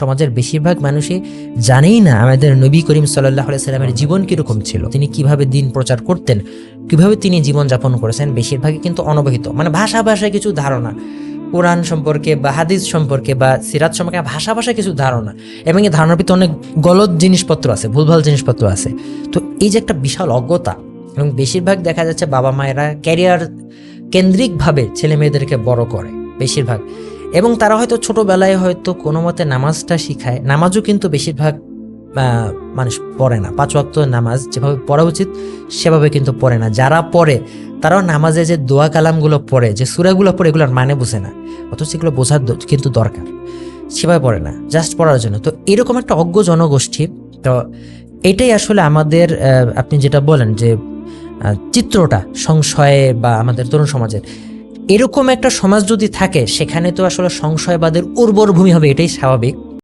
সমাজের বেশিরভাগ মানুষই জানেই না আমাদের নবী করিম সাল্লাহ সাল্লামের জীবন কীরকম ছিল। তিনি কীভাবে দিন প্রচার করতেন, কীভাবে তিনি জীবন যাপন করেছেন, বেশিরভাগই কিন্তু অনবহিত। মানে ভাষা ভাষায় কিছু ধারণা, কোরআন সম্পর্কে বা হাদিস সম্পর্কে বা সিরাত সম্পর্কে ভাষা ভাষায় কিছু ধারণা, এবং এই ধারণার ভিতরে অনেক গলত জিনিসপত্র আছে, ভুলভাল জিনিসপত্র আছে। তো এই যে একটা বিশাল অজ্ঞতা, এবং বেশিরভাগ দেখা যাচ্ছে বাবা মায়েরা ক্যারিয়ার কেন্দ্রিকভাবে ছেলে মেয়েদেরকে বড় করে, বেশিরভাগ। এবং তারা হয়তো ছোটোবেলায় হয়তো কোনো মতে নামাজটা শিখায়। নামাজও কিন্তু বেশিরভাগ মানুষ পড়ে না। পাঁচ ওয়াক্ত নামাজ যেভাবে পড়া উচিত, সেভাবে কিন্তু পড়ে না। যারা পড়ে, তারাও নামাজে যে দোয়া কালামগুলো পড়ে, যে সুরাগুলো পড়ে, এগুলোর মানে বোঝে না। অথচ এগুলো বোঝার কিন্তু দরকার। সেভাবে পড়ে না জাস্ট পড়ার জন্য। তো এরকম একটা অজ্ঞ জনগোষ্ঠী, তো এটাই আসলে আমাদের আপনি যেটা বলেন যে চিত্রটা সংশয়ে বা আমাদের তরুণ সমাজের এরকম একটা সমাজ যদি থাকে সেখানে তো আসলে সংশয়বাদের উর্বর ভূমি হবে এটাই স্বাভাবিক।